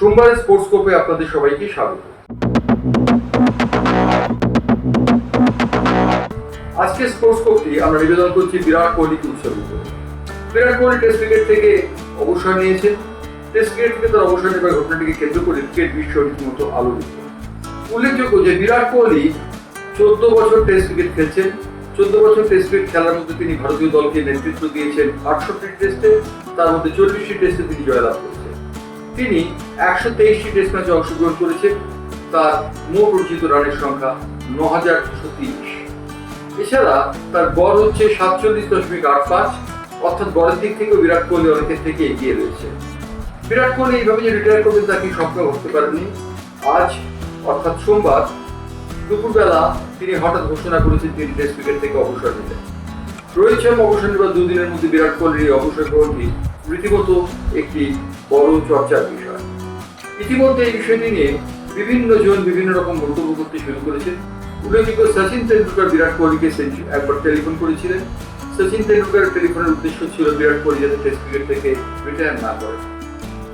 সোমবারের স্পোর্টস কোপে আপনাদের সবাইকে স্বাগত। আজকে স্পোর্টস কোপটি আমরা নিবেদন করছি বিরাট কোহলিকে উৎসর্গিত বিরাট কোহলি টেস্ট ক্রিকেট থেকে অবসর নিয়েছেন। টেস্ট ক্রিকেট থেকে তার অবসর নেবার ঘটনাটিকে কেন্দ্র করে ক্রিকেট বিশ্ব রীতিমতো আলোচিত উল্লেখযোগ্য যে বিরাট কোহলি চোদ্দ বছর টেস্ট ক্রিকেট খেলছেন। চোদ্দ বছর টেস্ট ক্রিকেট খেলার মধ্যে তিনি ভারতীয় দলকে নেতৃত্ব দিয়েছেন আটষট্টি টেস্টে তার মধ্যে চল্লিশটি টেস্টে তিনি জয়লাভ করেছেন। তিনি একশো তেইশটি টেস্ট ম্যাচে অংশগ্রহণ করেছেন, তার মোট অর্জিত রানের সংখ্যা ন হাজার দুশো তিরিশ। এছাড়া তার গড় হচ্ছে সাতচল্লিশ দশমিক আট পাঁচ, অর্থাৎ গড়ের দিক থেকেও বিরাট কোহলি অনেকের থেকে এগিয়ে রয়েছে। বিরাট কোহলি এইভাবে যে রিটায়ার করবেন তা কি স্বপ্ন করতে পারেননি? আজ, অর্থাৎ সোমবার, দুপুরবেলা তিনি হঠাৎ ঘোষণা করেছেন তিনি টেস্ট ক্রিকেট থেকে অবসর নিলেন রোহিত শর্মা অবসর নেবার দুদিনের মধ্যে বিরাট কোহলির অবসর গ্রহণটি রীতিমতো একটি বড় চর্চার বিষয়। ইতিমধ্যে এই বিষয়টি নিয়ে বিভিন্ন জন বিভিন্ন রকম মন্তব্য করতে শুরু করেছেন। উল্লেখযোগ্য সচিন তেন্ডুলকর, বিরাট কোহলিকে একবার টেলিফোন করেছিলেন। সচিন তেন্ডুলকরের টেলিফোনের উদ্দেশ্য ছিল বিরাট কোহলি যাতে টেস্ট ক্রিকেট থেকে রিটায়ার না করে।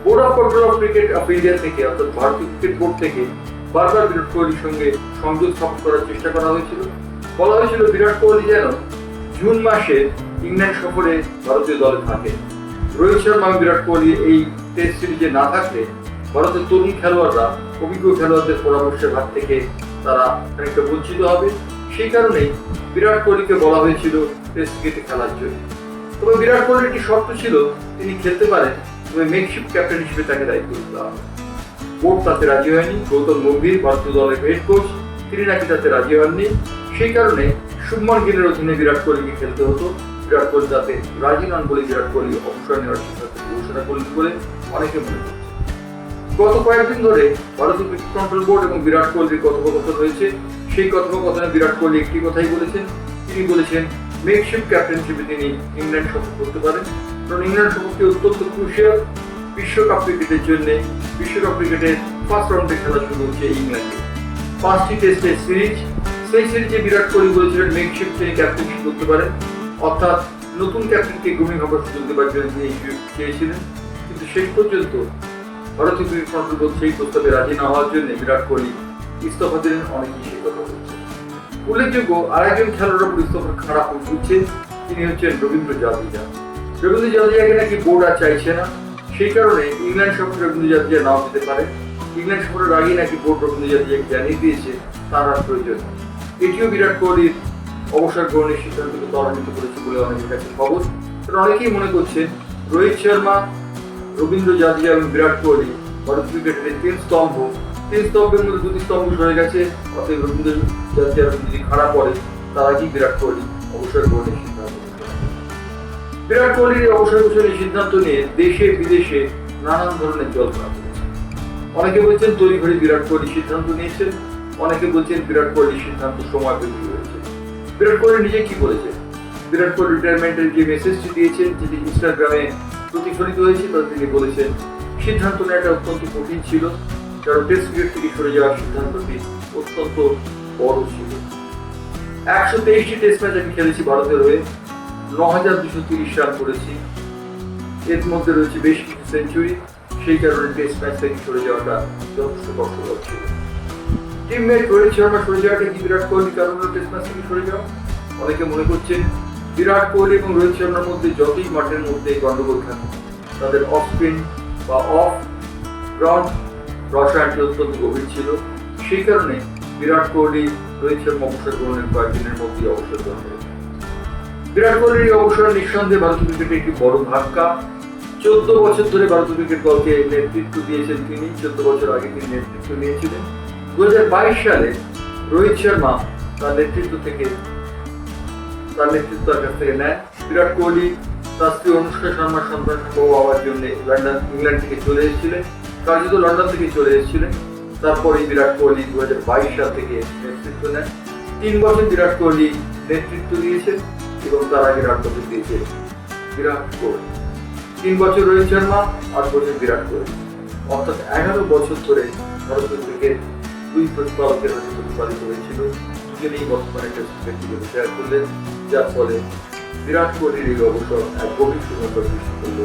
Board of control of cricket of India থেকে, অর্থাৎ ভারতীয় ক্রিকেট বোর্ড থেকে বারবার বিরাট কোহলির সঙ্গে সংযোগ স্থাপন করার চেষ্টা করা হয়েছিল। বলা হয়েছিল বিরাট কোহলি যেন জুন মাসে ইংল্যান্ড সফরে ভারতীয় দলে থাকে রোহিত শর্মা বিরাট কোহলি এই টেস্ট সিরিজে না থাকলে ভারতের তরুণ খেলোয়াড়রা, অভিজ্ঞ খেলোয়াড়দের পরামর্শের হাত থেকে তারা খানিকটা বঞ্চিত হবে। সেই কারণেই বিরাট কোহলিকে বলা হয়েছিল টেস্ট ক্রিকেটে খেলার জন্য। তবে বিরাট কোহলির একটি শর্ত ছিল, তিনি খেলতে পারেন, তবে মেকশিফট ক্যাপ্টেন হিসেবে তাকে দায়িত্ব দিতে হবে। বোর্ড তাতে রাজি হয়নি, গৌতম গম্ভীর, ভারতীয় দলের হেড কোচ তিনি নাকি তাতে রাজি হননি। সেই কারণে শুভমান গিলের অধীনে বিরাট কোহলিকে খেলতে হতো। বিরাট কোহলি তাতে রাজি নন বলে বিরাট কোহলি অবসর নেওয়ার সিদ্ধান্ত ঘোষণা করলেন বলে অনেকে মনে করছে গত কয়েকদিন ধরে ভারতীয় ক্রিকেট কন্ট্রোল বোর্ড এবং বিরাট কোহলির কথোপকথন হয়েছে সেই কথোপকথনে বিরাট কোহলি একটি কথাই বলেছেন। তিনি বলেছেন মেকশিপ ক্যাপ্টেন হিসেবে তিনি ইংল্যান্ড সফর করতে পারেন। কারণ ইংল্যান্ড সফরটি অত্যন্ত ক্রুশিয়াল বিশ্বকাপ ক্রিকেটের জন্য। বিশ্বকাপ ক্রিকেটের ফার্স্ট রাউন্ডে খেলা শুরু হচ্ছে ইংল্যান্ডে। পাঁচটি টেস্টের সিরিজ সেই সিরিজে বিরাট কোহলি বলেছিলেন মেকশিপ তিনি ক্যাপ্টেনশিপ করতে পারেন। অর্থাৎ নতুন ক্যাপ্টেনকে গ্রুমিং হবার সুযোগ দেওয়ার জন্য তিনি চেয়েছিলেন কিন্তু শেষ পর্যন্ত ভারতীয় ক্রিকেট বোর্ড সেই প্রস্তাবে রাজি না হওয়ার জন্য বিরাট কোহলি ইস্তফা দিলেন, অনেকেই সেই কথা বলছে। উল্লেখযোগ্য আরেকজন খেলোয়াড়ের উপর ইস্তফার খারাপ উঠছে তিনি হচ্ছেন রবীন্দ্র জাদেজা। রবীন্দ্র জাদেজাকে নাকি বোর্ড আর চাইছে না। সেই কারণে ইংল্যান্ড সফরে রবীন্দ্র জাদেজা নাও যেতে পারে। ইংল্যান্ড সফরের আগেই নাকি বোর্ড রবীন্দ্র জাদেজাকে জানিয়ে দিয়েছে, তার আর প্রয়োজন এটিও বিরাট কোহলির অবসর গ্রহণের সিদ্ধান্তকে ত্বরান্বিত করেছে বলে অনেকের কাছে খবর। কারণ অনেকেই মনে করছেন রোহিত শর্মা, রবীন্দ্র জাদেজা এবং বিরাট কোহলি ভারত ক্রিকেটের তিন স্তম্ভ। তিন স্তম্ভের মধ্যে দুটি স্তম্ভ সরে গেছে, অতএব রবীন্দ্র জাদেজার যদি খারাপ পড়ে, তার আগেই বিরাট কোহলি অবসর গ্রহণের সিদ্ধান্ত বিরাট কোহলির অবসর ঘোষণের সিদ্ধান্ত নিয়ে দেশে বিদেশে নানান ধরনের জল্পনা করেছে। অনেকে বলছেন তৈরি ঘড়ি বিরাট কোহলি সিদ্ধান্ত নিয়েছেন, অনেকে বলছেন বিরাট কোহলির সিদ্ধান্ত সময় বেশি হয়েছে। বিরাট কোহলি নিজে কি বলেছেন বিরাট কোহলি রিটায়ারমেন্টের যে মেসেজটি দিয়েছেন যেটি ইনস্টাগ্রামে প্রতিফলিত হয়েছে, তাতে তিনি বলেছেন, সিদ্ধান্ত নেওয়াটা অত্যন্ত কঠিন ছিল। কারণ টেস্ট ক্রিকেট থেকে সরে যাওয়ার সিদ্ধান্তটি অত্যন্ত বড় ছিল। একশো তেইশটি টেস্ট ম্যাচ আমি খেলেছি ভারতের হয়ে। ন হাজার দুশো তিরিশ রান করেছি। এর মধ্যে রয়েছে বেশ কিছু সেঞ্চুরি সেই কারণে টেস্ট ম্যাচ থেকে সরে যাওয়াটা যথেষ্ট কষ্টকর ছিল। টিমমেট রোহিত শর্মা সরে যাওয়াটা কি বিরাট কোহলি, কারণ টেস্ট ম্যাচ থেকে সরে যাওয়া অনেকে মনে করছেন বিরাট কোহলি এবং রোহিত শর্মার মধ্যে যতই মাঠের মধ্যে গন্ডগোল থাকে তাদের অফ স্পিন বা অফ গ্রাউন্ড রসায়নটি অত্যন্ত গভীর ছিল, সেই কারণে বিরাট কোহলি, রোহিত শর্মা অবসর গ্রহণের কয়েকদিনের মধ্যেই অবসর গ্রহণ করেছেন বিরাট কোহলির অবসর নিঃসন্দেহে ভারতীয় ক্রিকেটে একটি বড় ধাক্কা। চোদ্দ বছর ধরে ভারতীয় ক্রিকেট দলকে নেতৃত্ব দিয়েছেন তিনি, চোদ্দ বছর আগে তিনি নেতৃত্ব নিয়েছিলেন। দু হাজার বাইশ সালে রোহিত শর্মা তার নেতৃত্ব থেকে, তার নেতৃত্ব কাছ থেকে নেয়। বিরাট কোহলি তার স্ত্রী অনুষ্কা শর্মার সন্তান সম্ভব হওয়ার জন্য লন্ডন, ইংল্যান্ড থেকে চলে এসেছিলেন কার্যত লন্ডন থেকে চলে এসেছিলেন তারপরে বিরাট কোহলি দু সাল থেকে নেতৃত্ব নেন তিন বছর বিরাট কোহলি নেতৃত্ব দিয়েছেন এবং তার আগে আট বছর দিয়েছে বিরাট কোহলি। তিন বছর রোহিত শর্মা, আট বছর বিরাট কোহলি। অর্থাৎ এগারো বছর ধরে ভারতীয় ক্রিকেট দুই প্রতিপালকের হাতে প্রতিপালিত হয়েছিল দুজনেই বর্তমানে টেস্ট ক্রিকেট শেয়ার করলেন, যার ফলে বিরাট কোহলির এই অবসর এক গভীর সুগন্ধ সৃষ্টি করল